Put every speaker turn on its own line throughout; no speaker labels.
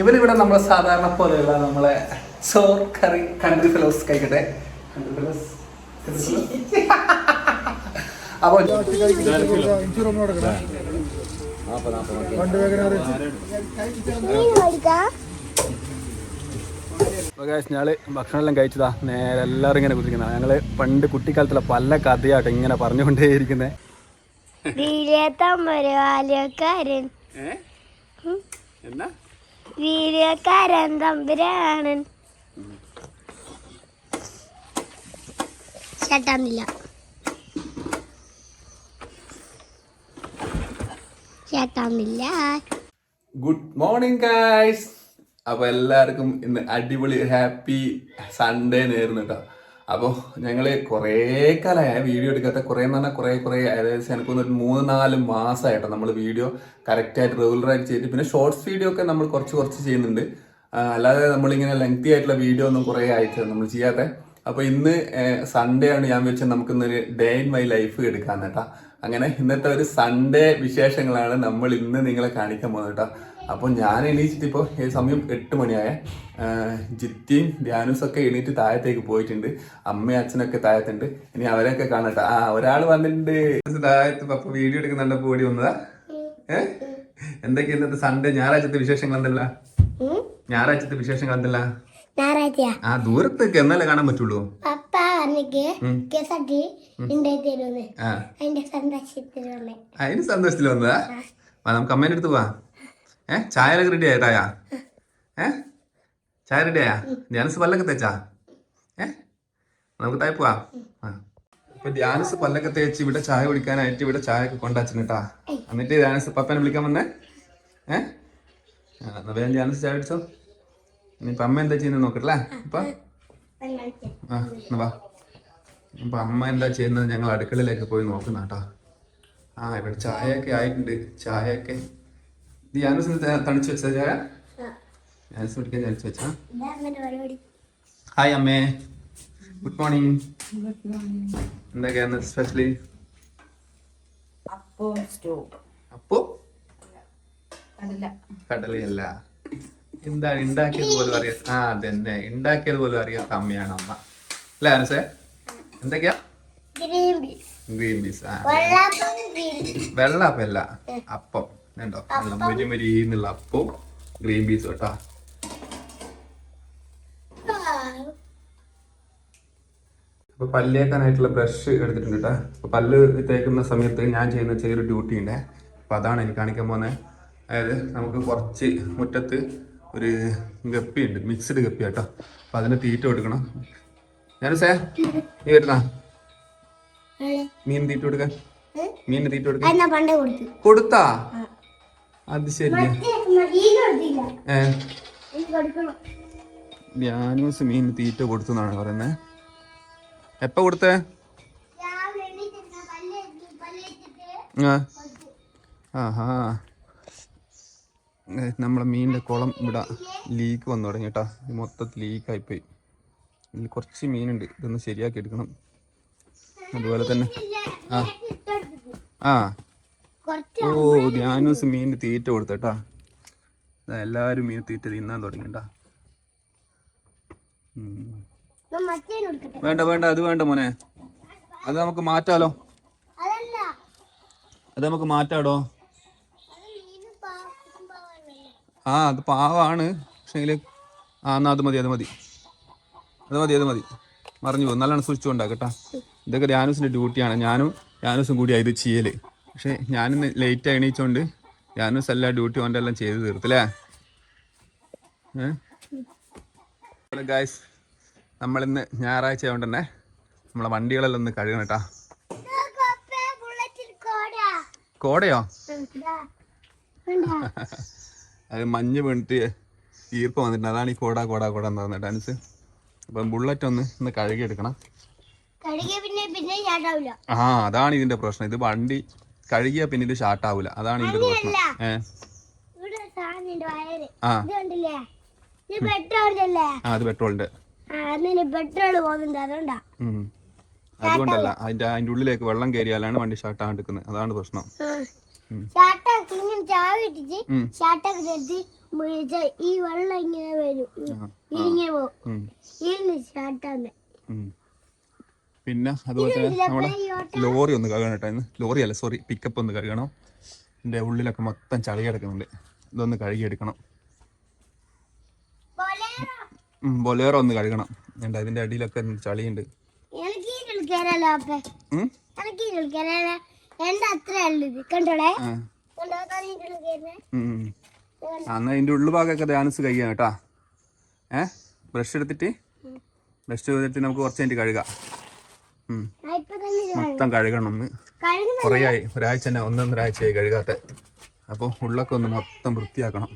ഇവരിവിടെ നമ്മളെ സാധാരണ പോലെയുള്ള നമ്മളെ ചോർ കറി കൺട്രി ഫെലോസ് കഴിക്കട്ടെ. കൺട്രി ഫെലോസ് അപ്പോൾ ഞങ്ങൾ ഭക്ഷണം എല്ലാം കഴിച്ചതാ. നേരെ എല്ലാവരും ഇങ്ങനെ കുത്തിരിക്കുന്ന. ഞങ്ങൾ പണ്ട് കുട്ടിക്കാലത്തുള്ള പല കഥയാട്ടോ ഇങ്ങനെ പറഞ്ഞുകൊണ്ടേയിരിക്കുന്നത് എന്നാ?
വീരക്കാരൻ തമ്പുരാണൻ ചേട്ടാന്നില്ല. ചേട്ടാന്നില്ല.
ഗുഡ് മോർണിംഗ് ഗായ്സ് അപ്പൊ എല്ലാവർക്കും ഇന്ന് അടിപൊളി ഹാപ്പി സൺഡേ നേരുന്നു കേട്ടോ. അപ്പോൾ ഞങ്ങൾ കുറേ കാലമായ വീഡിയോ എടുക്കാത്ത കുറേ എന്ന് പറഞ്ഞാൽ കുറേ കുറേ ഏകദേശം എനിക്കൊന്ന് ഒരു മൂന്ന് നാല് മാസമായിട്ട് നമ്മൾ വീഡിയോ കറക്റ്റായിട്ട് റെഗുലറായിട്ട് ചെയ്തിട്ട്. പിന്നെ ഷോർട്സ് വീഡിയോ ഒക്കെ നമ്മൾ കുറച്ച് കുറച്ച് ചെയ്യുന്നുണ്ട്. അല്ലാതെ നമ്മളിങ്ങനെ ലെങ്തി ആയിട്ടുള്ള വീഡിയോ ഒന്നും കുറേ ആയിട്ട് നമ്മൾ ചെയ്യാത്ത അപ്പോൾ ഇന്ന് സൺഡേ ആണ് ഞാൻ വെച്ചാൽ നമുക്കിന്നൊരു ഡേ ഇൻ മൈ ലൈഫ് എടുക്കാൻ കേട്ടോ. അങ്ങനെ ഇന്നത്തെ ഒരു സൺഡേ വിശേഷങ്ങളാണ് നമ്മൾ ഇന്ന് നിങ്ങളെ കാണിക്കാൻ പോകുന്നത് കേട്ടോ. അപ്പോൾ ഞാൻ എണീച്ചിട്ട് ഇപ്പോൾ ഈ സമയം എട്ട് മണിയായ. ജിത്തിയും ധ്യാനുസൊക്കെ ഒക്കെ എണീറ്റ് താഴത്തേക്ക് പോയിട്ടുണ്ട്. അമ്മയും അച്ഛനൊക്കെ താഴത്തുണ്ട്. ഇനി അവരെയൊക്കെ കാണട്ടെ. ആ ഒരാൾ വന്നിട്ടുണ്ട്. താഴത്ത് പപ്പ വീഡിയോ എടുക്കുന്നുണ്ട്. ഓടി വന്നതാ. ഏ? എന്തൊക്കെ ഇന്നത്തെ സൺഡേ ഞായറാഴ്ചത്തെ വിശേഷങ്ങൾ എന്തല്ല? ഞായറാഴ്ചത്തെ വിശേഷങ്ങൾ എന്തല്ല? ആ ദൂരത്തേക്ക് എന്നല്ലേ കാണാൻ പറ്റുള്ളൂ? അതിന് സന്തോഷത്തിൽ വന്നതാ? നമുക്ക് അമ്മേന്റെ അടുത്ത് പോവാ. ഏ? ചായ ഒക്കെ റെഡി ആയിട്ടായാ ഏ? ചായ റെഡി ആയാ? ധ്യാനസ് പല്ലൊക്കെ തേച്ചാ? ഏ? നമുക്ക് താഴെ പോവാ. ആ. ഇപ്പൊ ധ്യാനസ് പല്ലൊക്കെ തേച്ച് ഇവിടെ ചായ കുടിക്കാനായിട്ട് ഇവിടെ ചായ ഒക്കെ കൊണ്ടാച്ചിട്ടാ എന്നിട്ട് ധ്യാനസ് പപ്പനെ വിളിക്കാൻ വന്നേ? ഏ? എന്നാ വേഗം ധ്യാനസ് ചായ കുടിച്ചോ. ഇനിയിപ്പൊ അമ്മ എന്താ ചെയ്യുന്നത് നോക്കട്ടല്ലേ ഇപ്പൊ? ആ എന്നാ വാ. അപ്പൊ അമ്മ എന്താ ചെയ്യുന്നത് ഞങ്ങൾ അടുക്കളയിലേക്ക് പോയി നോക്കുന്ന കേട്ടോ ആ ഇവിടെ ചായയൊക്കെ ആയിട്ടുണ്ട്. ചായയൊക്കെ ഇത് യാനസിന് ത- തണിച്ച് വെച്ച ചായ യാനസ് കുടിക്കാൻ തണിച്ച് വെച്ചാ? ഹായ് അമ്മേ. ഗുഡ് മോർണിംഗ് എന്തൊക്കെയാണ് സ്പെഷ്യലി അപ്പോ കടലയല്ല. എന്താ ഉണ്ടാക്കിയത് പോലും അറിയാം ആ അതന്നെ. ഉണ്ടാക്കിയത് പോലും അറിയാത്ത അമ്മയാണ് അമ്മ. അല്ലേ അനുസേ? എന്തൊക്കെയാ?
ഗ്രീൻ പീസ്
ആ. വെള്ളപ്പല്ല അപ്പം. നല്ല മുരി ഗ്രീൻ പീസ് കേട്ടാ. അപ്പൊ പല്ലേക്കാനായിട്ടുള്ള ബ്രഷ് എടുത്തിട്ടുണ്ട് കേട്ടോ. അപ്പൊ പല്ല് തേക്കുന്ന സമയത്ത് ഞാൻ ചെയ്യുന്ന ചെറിയൊരു ഡ്യൂട്ടി ഉണ്ട്. അപ്പൊ അതാണ് എനിക്ക് കാണിക്കാൻ പോകുന്നത്. അതായത് നമുക്ക് കുറച്ച് മുറ്റത്ത് ഒരു ഗപ്പി ഉണ്ട്. മിക്സ്ഡ് ഗപ്പി കേട്ടോ. അപ്പൊ അതിന് തീറ്റ കൊടുക്കണം. ഞാൻ സേ നീ വരുന്ന? മീൻ തീറ്റ കൊടുക്കാൻ? മീനിന് തീറ്റ കൊടുക്കാൻ?
കൊടുത്താ.
അത് ശരി.
മീൻ കൊടുത്തില്ല.
ഏ?
എനിക്ക് കൊടുക്കണം.
ധ്യാനൂസ് മീൻ തീറ്റ കൊടുത്തു? എന്നാണ് പറയുന്നത് എപ്പ കൊടുത്തേ. ആഹാ. നമ്മളെ മീനിന്റെ കുളം ഇവിടെ ലീക്ക് വന്നു തുടങ്ങി കേട്ടാ മൊത്തത്തിൽ ലീക്കായിപ്പോയി. ഇതിൽ കുറച്ച് മീനുണ്ട്. ഇതൊന്ന് ശരിയാക്കി എടുക്കണം. അതുപോലെ തന്നെ. ആ. ആ. ഓ ധ്യാനൂസ് മീനിന് തീറ്റ കൊടുത്തട്ടാ എല്ലാരും മീൻ തീറ്റ തിന്നാൻ തുടങ്ങിട്ടാ വേണ്ട വേണ്ട അത് വേണ്ട മോനെ. അത് നമുക്ക് മാറ്റാലോ? അത് നമുക്ക് മാറ്റാടോ? ആ അത് പാവാണ്. പക്ഷേങ്കിൽ ആ എന്നാ അത് മതി അത് മതി. അത് മതി അത് മതി. മറിഞ്ഞു പോകും. നല്ലോണം സൂക്ഷിച്ചു കൊണ്ടാക്കട്ടാ ഇതൊക്കെ ധ്യാനൂസിന്റെ ഡ്യൂട്ടിയാണ് ഞാനും ധ്യാനൂസും കൂടിയാണ് ഇത് ചെയ്യൽ. പക്ഷേ ഞാനിന്ന് ലേറ്റ് എണീച്ചോണ്ട് ഞാനും എല്ലാ ഡ്യൂട്ടി കൊണ്ട് എല്ലാം ചെയ്ത് തീർത്തില്ലേ? ഏഹ് ഗായ്സ് നമ്മളിന്ന് ഞായറാഴ്ച ആയതുകൊണ്ട് തന്നെ നമ്മളെ വണ്ടികളെല്ലാം ഒന്ന് കഴുകണം കേട്ടാ. കോടയോ? അത് മഞ്ഞ് വീണിട്ട് ഈർപ്പം വന്നിട്ടുണ്ട്. അതാണ് ഈ കോടാ കോടാ കോട എന്ന് പറഞ്ഞിട്ട് അനുസ്. അപ്പം ബുള്ളറ്റ് ഒന്ന് ഇന്ന് കഴുകിയെടുക്കണം. ആ അതാണ് ഇതിന്റെ പ്രശ്നം. ഇത് വണ്ടി കഴുകിയാ പിന്നെ ഇത് ഷാർട്ട് ആവൂല. അതാണ് ഇതിന്റെ പ്രശ്നം. ആ. അത് പെട്രോളിന്റെ. അതുകൊണ്ടല്ല. അതിന്റെ അതിന്റെ ഉള്ളിലേക്ക് വെള്ളം കയറിയാലാണ് വണ്ടി ഷാർട്ട് ഷാർട്ടാകാണ്ടിരിക്കുന്നത് അതാണ് പ്രശ്നം.
ഈ വെള്ളം ഇങ്ങനെ വരും. ഇങ്ങനെ പോകും.
ഉം. പിന്നെ അതുപോലെ തന്നെ നമ്മുടെ ലോറി ഒന്ന് കഴുകണം കേട്ടോ. ഇന്ന് ലോറി അല്ല സോറി പിക്കപ്പ് ഒന്ന് കഴുകണം. എന്റെ ഉള്ളിലൊക്കെ മൊത്തം ചളി കിടക്കുന്നുണ്ട്. ഇതൊന്ന് കഴുകിയെടുക്കണം ബൊലേറോ? ഒന്ന് കഴുകണം. എന്താ ഇതിന്റെ അടിയിലൊക്കെ ചളിയുണ്ട്. എന്നാ ഇതിന്റെ ഉള്ളുഭാഗമൊക്കെ ധ്യാനിച്ച് കഴിയാം കേട്ടാ. ഏ? ബ്രഷ് എടുത്തിട്ട്? ബ്രഷ് എടുത്തിട്ട് നമുക്ക് കുറച്ച് കഴിഞ്ഞിട്ട് കഴുകാം. മൊത്തം കഴുകണം. കുറേ ആയി ഒരാഴ്ച തന്നെ ഒന്നൊന്നൊരാഴ്ചയായി കഴുകാത്ത. അപ്പോൾ ഉള്ളൊക്കെ ഒന്ന് മൊത്തം വൃത്തിയാക്കണം.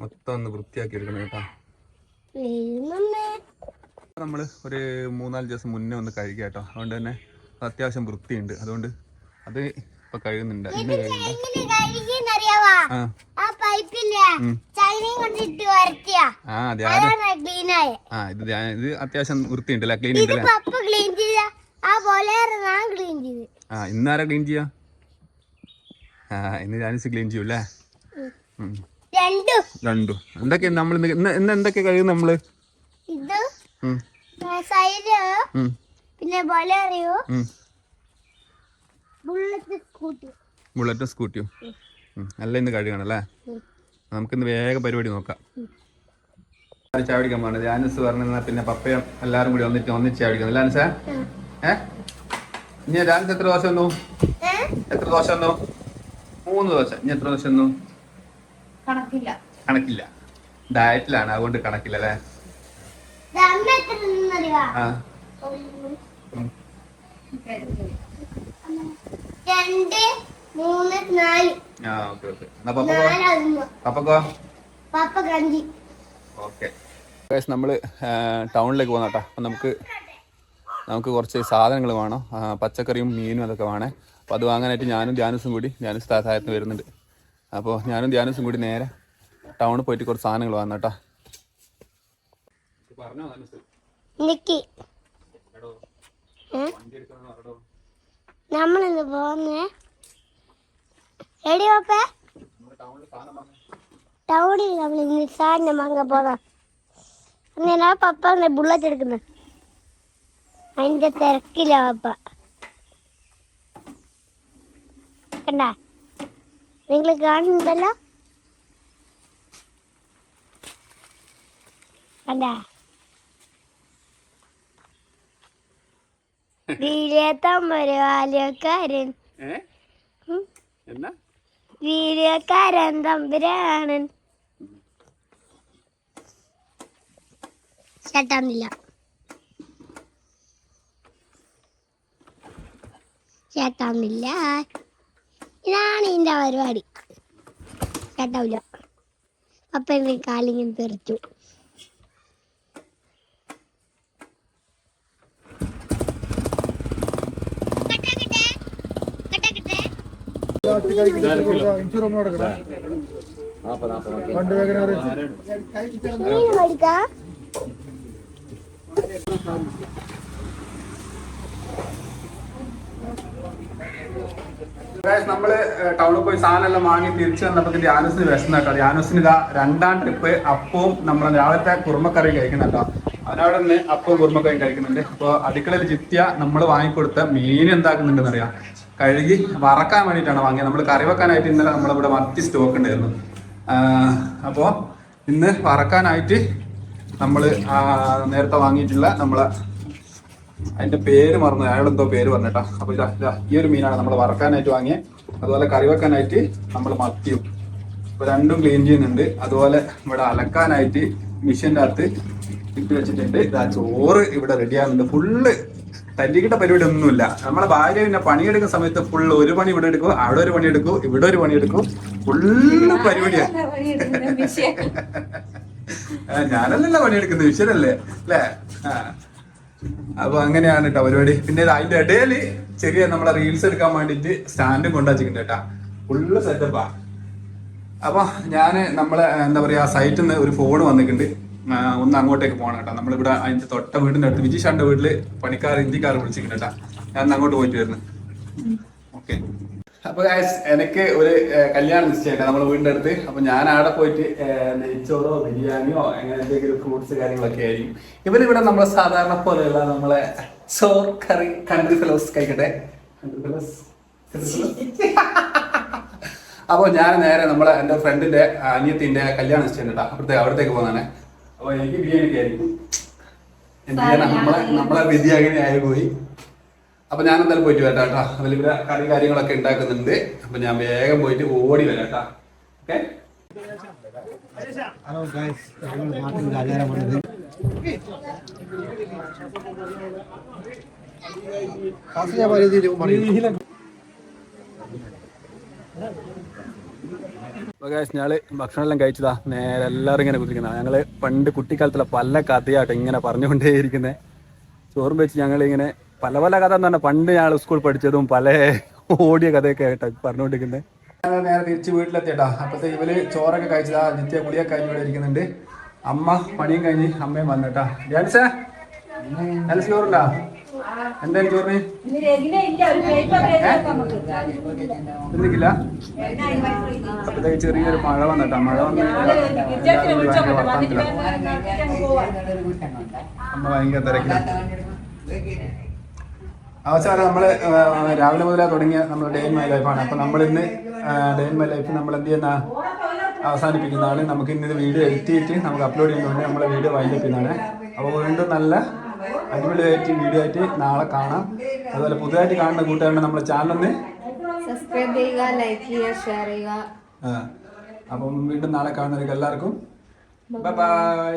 മൊത്തം ഒന്ന് വൃത്തിയാക്കി എടുക്കണം കേട്ടോ.
നമ്മൾ
നമ്മൾ ഒരു മൂന്നാൽ ദിവസം മുന്നേ ഒന്ന് കഴുകിയാട്ടോ അതുകൊണ്ട് തന്നെ അത് അത്യാവശ്യം വൃത്തിയുണ്ട്. അതുകൊണ്ട് അത് ഇപ്പൊ കഴുകുന്നുണ്ട് ആ. ഇത് ഇത് അത്യാവശ്യം വൃത്തിയുണ്ട് അല്ലേ ക്ലീൻ
ക്ലീൻ ആ
ഇന്നാരാ ക്ലീൻ ചെയ്യാ? ആ ഇന്ന് ജാനിസ് ക്ലീൻ ചെയ്യൂല്ലേ.
രണ്ടും.
എന്തൊക്കെ നമ്മൾ ഇന്ന് എന്തൊക്കെ കഴിയും നമ്മൾ?
പിന്നെ പോലെ
ഉം.
ബുള്ളറ്റ് സ്കൂട്ടി
ബുള്ളറ്റും സ്കൂട്ടിയും നല്ല ഇന്ന് കഴുകണം അല്ലേ? നമുക്കിന്ന് വേഗം പരിപാടി നോക്കാം. ചായ പിടിക്കാൻ പോകണം ജാനസ് പറഞ്ഞാൽ പിന്നെ പപ്പയും എല്ലാരും കൂടി വന്നിട്ട് ഒന്നിച്ച് ചായ ഏ? ഇനി ജാനസ് എത്ര ദോശ വന്നു? എത്ര ദോശ വന്നു? മൂന്ന് ദോശ. ഇനി എത്ര ദോശ വന്നു?
കണക്കില്ല.
കണക്കില്ല. ഡയറ്റിലാണ്. അതുകൊണ്ട് കണക്കില്ല അല്ലേ? ആ.
രണ്ട് മൂന്ന് നാല്.
ആ ഓക്കെ ഓക്കെ. എന്നാ പപ്പക്കോ
നാലാകുന്നു
പപ്പക്കോ
പപ്പ കഞ്ചി.
ഓക്കെ. നമ്മൾ ടൗണിലേക്ക് പോകുന്ന കേട്ടോ അപ്പം നമുക്ക് നമുക്ക് കുറച്ച് സാധനങ്ങൾ വേണം. പച്ചക്കറിയും മീനും അതൊക്കെ വേണേ. അപ്പോൾ അത് വാങ്ങാനായിട്ട് ഞാനും ധ്യാനസും കൂടി ധ്യാനസ് സഹായത്തിന് വരുന്നുണ്ട്. അപ്പോൾ ഞാനും ധ്യാനസും കൂടി നേരെ ടൗണിൽ പോയിട്ട് കുറച്ച് സാധനങ്ങൾ വാങ്ങണം കേട്ടോ പറഞ്ഞോ
നിക്കി. നമ്മളിന്ന് പോന്നേ. എടി പപ്പ. ടൗണിൽ നമ്മൾ ഇന്ന് സാധനം വാങ്ങാൻ പോകാം അന്നേരാ പപ്പ ബുള്ളറ്റ് എടുക്കുന്നത് അതിന്റെ തിരക്കില്ല പപ്പ. കണ്ട? നിങ്ങൾ കാണുന്നുണ്ടല്ലോ? കണ്ട? വീര്യത്തമ്പരുവാലക്കാരൻ
ഏ? എന്നാ?
വീര്യക്കാരൻ തമ്പുരാണൻ ചേട്ടാന്നില്ല. ചേട്ടാന്നില്ല. ഇതാണ് ഇതിന്റെ പരിപാടി. ചേട്ടാവില്ല. അപ്പൊ എന്നെ കാലിങ്ങനെ തെറിച്ചു.
നമ്മൾ ടൗണിൽ പോയി സാധനം എല്ലാം വാങ്ങി തിരിച്ചു വന്നപ്പോ ധ്യാനസിന് വിശന്ന കേട്ടോ ധ്യാനസിന് ഇതാ രണ്ടാം ട്രിപ്പ് അപ്പവും നമ്മളെ രാവിലത്തെ കുറുമക്കറി കഴിക്കണം കേട്ടോ അവനവിടെ നിന്ന് അപ്പവും കുറുമക്കറിയും കഴിക്കുന്നുണ്ട്. അപ്പോൾ അടുക്കളയിൽ ചിത്തിയ നമ്മൾ വാങ്ങിക്കൊടുത്ത മീൻ എന്താക്കുന്നുണ്ടെന്ന് അറിയാം കഴുകി വറക്കാൻ വേണ്ടിയിട്ടാണ് വാങ്ങിയത്. നമ്മൾ കറി വെക്കാനായിട്ട് ഇന്നലെ നമ്മളിവിടെ മത്തി സ്റ്റോക്ക് ഉണ്ടായിരുന്നു. അപ്പോൾ ഇന്ന് വറക്കാനായിട്ട് നമ്മൾ നേരത്തെ വാങ്ങിയിട്ടുള്ള നമ്മൾ അതിന്റെ പേര് മറന്നു. അയാളെന്തോ പേര് പറഞ്ഞിട്ടാ. അപ്പോൾ ഇതാ ഇതാ ഈ ഒരു മീനാണ് നമ്മൾ വറക്കാനായിട്ട് വാങ്ങിയത് അതുപോലെ കറി വെക്കാനായിട്ട് നമ്മൾ മത്തിയും അപ്പോൾ രണ്ടും ക്ലീൻ ചെയ്യുന്നുണ്ട്. അതുപോലെ ഇവിടെ അലക്കാനായിട്ട് മിഷീന്റെ അകത്ത് ഇട്ട് വെച്ചിട്ടുണ്ട്. ഇതാ ചോറ് ഇവിടെ റെഡിയാകുന്നുണ്ട് ഫുള്ള് തല്ലിക്കിട്ട പരിപാടി ഒന്നുമില്ല നമ്മളെ ഭാര്യ പിന്നെ പണിയെടുക്കുന്ന സമയത്ത് ഫുള്ള് ഒരു പണി ഇവിടെ എടുക്കും അവിടെ ഒരു പണി എടുക്കും ഇവിടെ ഒരു പണി എടുക്കും. ഫുള്ള് പരിപാടിയാ. ആ, ഞാനല്ലല്ലോ പണിയെടുക്കുന്നത് വിഷയല്ലേ അല്ലേ? അപ്പൊ അങ്ങനെയാണ് കേട്ടോ പരിപാടി. പിന്നെ അതിന്റെ ഇടയിൽ ചെറിയ നമ്മളെ റീൽസ് എടുക്കാൻ വേണ്ടിട്ട് സ്റ്റാൻഡും കൊണ്ടുവച്ചിട്ടുണ്ട് കേട്ടാ ഫുള്ള് സെറ്റപ്പാ അപ്പൊ ഞാൻ നമ്മളെ എന്താ പറയാ സൈറ്റിൽ നിന്ന് ഒരു ഫോൺ വന്നിട്ടുണ്ട്. ഒന്ന് അങ്ങോട്ടേക്ക് പോകണം കേട്ടോ. നമ്മളിവിടെ അതിന്റെ തൊട്ട വീടിന്റെ അടുത്ത് വിജിഷാന്റെ വീട്ടിൽ പണിക്കാർ ഹിന്ദിക്കാർ വിളിച്ചിട്ടുണ്ട് കേട്ടാ. ഞാൻ അങ്ങോട്ട് പോയിട്ട് വരുന്നു. ഓക്കെ. അപ്പൊ എനിക്ക് ഒരു കല്യാണം നിശ്ചയുണ്ട് നമ്മുടെ വീടിന്റെ അടുത്ത്. അപ്പൊ ഞാൻ അവിടെ പോയിട്ട് നെയ്ച്ചോറോ ബിരിയാണിയോ അങ്ങനെ എന്തെങ്കിലും ഫ്രൂട്ട്സ് കാര്യങ്ങളൊക്കെ ആയിരിക്കും. ഇവരിവിടെ നമ്മളെ സാധാരണ പോലെയുള്ള നമ്മളെ ചോർ കറി കൺട്രി ഫിലോസ് കഴിക്കട്ടെ. കൺട്രി ഫിലോസ് അപ്പോൾ ഞാൻ നേരെ നമ്മളെ എന്റെ ഫ്രണ്ടിന്റെ അനിയത്തിന്റെ കല്യാണം നിശ്ചയം കേട്ടോ. അവിടുത്തെ അവിടത്തേക്ക് പോകുന്നതാണ്. അപ്പോൾ എനിക്ക് ബിരിയാണി ഒക്കെ ആയിരിക്കും. എന്ത് ചെയ്യാനാ? നമ്മളെ നമ്മളെ വിധി അങ്ങനെ ആയി പോയി അപ്പൊ ഞാൻ എന്തായാലും പോയിട്ട് വരാം കേട്ടോ. അതിൽ ഇവിടെ കറി കാര്യങ്ങളൊക്കെ ഉണ്ടാക്കുന്നുണ്ട്. അപ്പൊ ഞാൻ വേഗം പോയിട്ട് ഓടി വരാം കേട്ടോ. ഓക്കെ
ഹലോ ഗൈസ് ആചാരമാണിത് പറയും
ഞങ്ങൾ ഞങ്ങൾ എല്ലാം കഴിച്ചതാ. നേരെ എല്ലാവരും ഇങ്ങനെ കുത്തിരിക്കുന്ന ഞങ്ങൾ പണ്ട് കുട്ടിക്കാലത്തുള്ള പല കഥയാട്ടോ ഇങ്ങനെ പറഞ്ഞുകൊണ്ടേയിരിക്കുന്നത് ചോറും വെച്ച് ഞങ്ങൾ ഇങ്ങനെ പല പല കഥ എന്ന് പറഞ്ഞാൽ പണ്ട് ഞങ്ങൾ സ്കൂൾ പഠിച്ചതും പല ഓടിയ കഥയൊക്കെ ആയിട്ടാ പറഞ്ഞുകൊണ്ടിരിക്കുന്നത് നേരെ തിരിച്ച് വീട്ടിലെത്തിയട്ടാ. അപ്പത്തെ ഇവർ ചോറൊക്കെ കഴിച്ചതാ. നിത്യ കുളിയൊക്കെ കഴിഞ്ഞ് ഇവിടെ ഇരിക്കുന്നുണ്ട്. അമ്മ പണിയും കഴിഞ്ഞ് അമ്മയും വന്നിട്ടാ ജാൻസേ ജാൻസ് ചോറുണ്ടാ? എന്തായാലും ചോറിന്? അപ്പത്തേക്ക് ചെറിയൊരു മഴ വന്നിട്ടാ. മഴ വന്നിട്ട്. അമ്മ ഭയങ്കര തിരക്കില്ല അവസാനം നമ്മൾ ആ, രാവിലെ മുതലേ തുടങ്ങിയ നമ്മുടെ ഡേ ഇൻ മൈ ലൈഫാണ് അപ്പൊ നമ്മൾ ഇന്ന് ഡേ ഇൻ മൈ ലൈഫ് നമ്മൾ എന്ത് ചെയ്യുന്ന? അവസാനിപ്പിക്കുന്നതാണ് നമുക്ക് ഇന്ന് ഇത് വീഡിയോ എഡിറ്റ് ചെയ്തിട്ട് നമുക്ക് അപ്ലോഡ് ചെയ്യുന്നതുകൊണ്ട് നമ്മളെ വീഡിയോ വൈകിപ്പിക്കുന്നതാണ് അപ്പോൾ വീണ്ടും നല്ല അടിപൊളിയായിട്ട് വീഡിയോ ആയിട്ട് നാളെ കാണാം. അതുപോലെ പുതുതായിട്ട് കാണുന്ന കൂട്ടുകാരുടെ നമ്മുടെ ചാനലൊന്ന്
സബ്സ്ക്രൈബ് ചെയ്യുക ലൈക്ക് ചെയ്യുക ഷെയർ ചെയ്യുക.
അപ്പം വീണ്ടും നാളെ കാണുന്നവർക്ക് എല്ലാവർക്കും ബൈ ബൈ